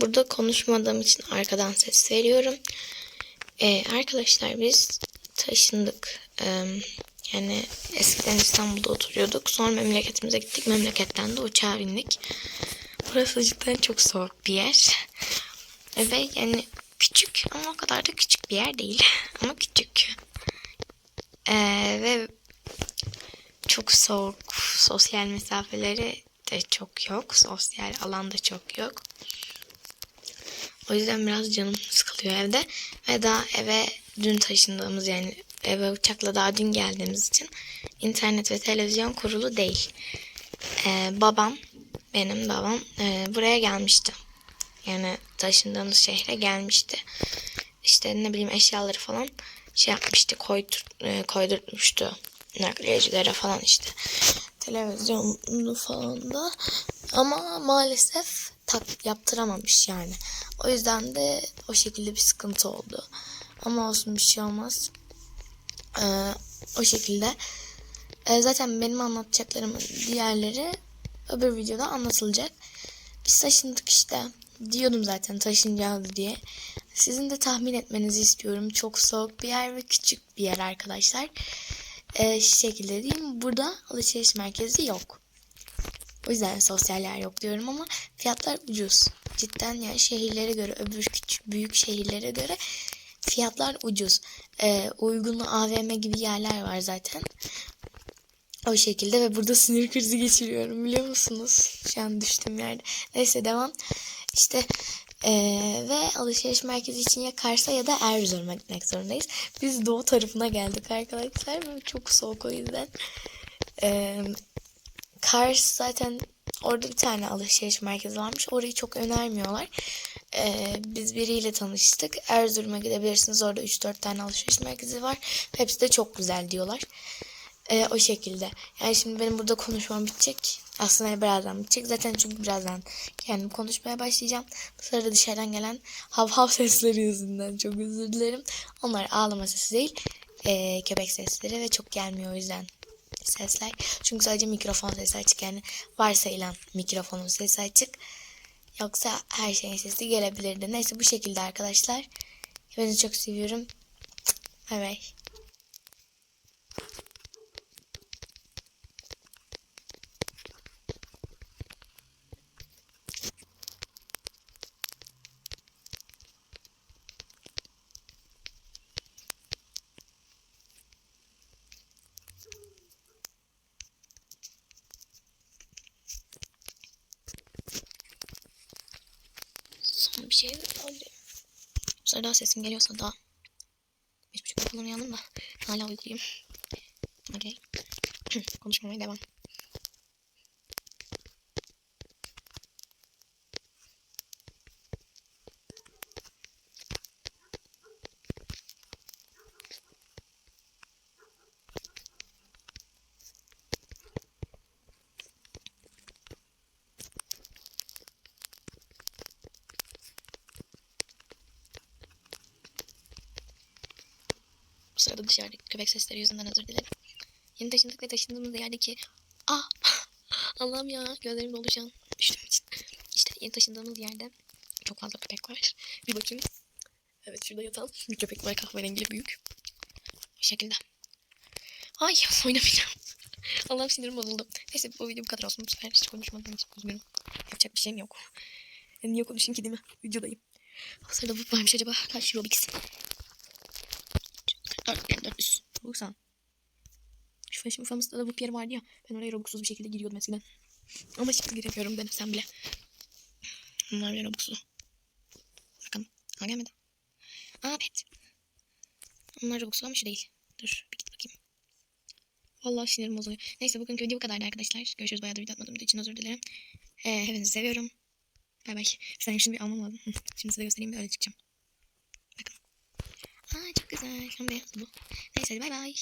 burada konuşmadığım için arkadan ses veriyorum. Ee, arkadaşlar biz taşındık. Ee, yani eskiden İstanbul'da oturuyorduk. Sonra memleketimize gittik. Memleketten de uçağa bindik. Burası cidden çok soğuk bir yer. Ve yani küçük ama o kadar da küçük bir yer değil. ama küçük. Ee, ve çok soğuk. Sosyal mesafeleri de çok yok. Sosyal alan da çok yok. O yüzden biraz canım sıkılıyor evde. Ve daha eve dün taşındığımız yani eve uçakla daha dün geldiğimiz için internet ve televizyon kurulu değil. Ee, babam, benim babam e, buraya gelmişti. Yani taşındığımız şehre gelmişti. İşte ne bileyim eşyaları falan şey yapmıştı, koydur, e, koydurtmuştu nakliyecilere falan işte. Televizyonu falan da ama maalesef tak yaptıramamış yani. O yüzden de o şekilde bir sıkıntı oldu. Ama olsun bir şey olmaz. Ee, o şekilde. Ee, zaten benim anlatacaklarımın diğerleri öbür videoda anlatılacak. Biz taşındık işte. Diyordum zaten taşınacağız diye. Sizin de tahmin etmenizi istiyorum. Çok soğuk bir yer ve küçük bir yer arkadaşlar. Ee, şu şekilde diyeyim. Burada alışveriş merkezi yok. O yüzden sosyal yer yok diyorum ama fiyatlar ucuz. Cidden yani şehirlere göre öbür küçük büyük şehirlere göre fiyatlar ucuz. Ee, uygun AVM gibi yerler var zaten. O şekilde ve burada sinir krizi geçiriyorum biliyor musunuz? Şu an düştüm yerde. Neyse devam. İşte ee, ve alışveriş merkezi için ya Kars'a ya da Erzurum'a gitmek zorundayız. Biz doğu tarafına geldik arkadaşlar. Çok soğuk o yüzden. Ee, Kars zaten orada bir tane alışveriş merkezi varmış. Orayı çok önermiyorlar. Ee, biz biriyle tanıştık. Erzurum'a gidebilirsiniz. Orada 3-4 tane alışveriş merkezi var. Hepsi de çok güzel diyorlar. Ee, o şekilde. Yani şimdi benim burada konuşmam bitecek. Aslında birazdan bitecek. Zaten çünkü birazdan kendim konuşmaya başlayacağım. Bu sırada dışarıdan gelen hav hav sesleri yüzünden çok özür dilerim. Onlar ağlama sesi değil. ee, köpek sesleri ve çok gelmiyor o yüzden sesler. Çünkü sadece mikrofon sesi açık. Yani varsayılan mikrofonun sesi açık. Yoksa her şeyin sesi gelebilirdi. Neyse bu şekilde arkadaşlar. Hepinizi çok seviyorum. Bay bay. Son bir şey oldu. Bu sırada sesim geliyorsa daha. Beş buçuk uyandım da hala uykuluyum. Okey. Konuşmamaya devam. Bu sırada dışarıdaki köpek sesleri yüzünden özür dilerim. Yeni taşındık ve taşındığımız yerdeki... Ah! Allah'ım ya gözlerim doldu şu an. İçin. İşte yeni taşındığımız yerde çok fazla köpek var. Bir bakayım. Evet şurada yatan bir köpek var kahverengi büyük. Bu şekilde. Ay oynamayacağım. Allah'ım sinirim bozuldu. Neyse bu video bu kadar olsun. Bu sefer hiç konuşmadığım için üzgünüm. Yapacak bir şeyim yok. Yani niye konuşayım ki değil mi? Videodayım. O sırada bu varmış acaba? Kaç Robix? 4400. Robux Şu Fashion Famous'ta da bu yer vardı ya. Ben oraya Robux'suz bir şekilde giriyordum eskiden. Ama şimdi giremiyorum denesem bile. Bunlar bile Robux'lu. Bakalım. Ha gelmedi. Aa pet. Onlar Robux'lu ama şu değil. Dur bir git bakayım. Vallahi sinirim bozuluyor. Neyse bugünkü video bu kadardı arkadaşlar. Görüşürüz. Bayağıdır video atmadığım için özür dilerim. Ee, hepinizi seviyorum. Bay bay. Saniye şunu bir almam lazım. Şimdi size göstereyim öyle çıkacağım. Aa çok güzel. Şu an beyazdı bu. Neyse bay bay.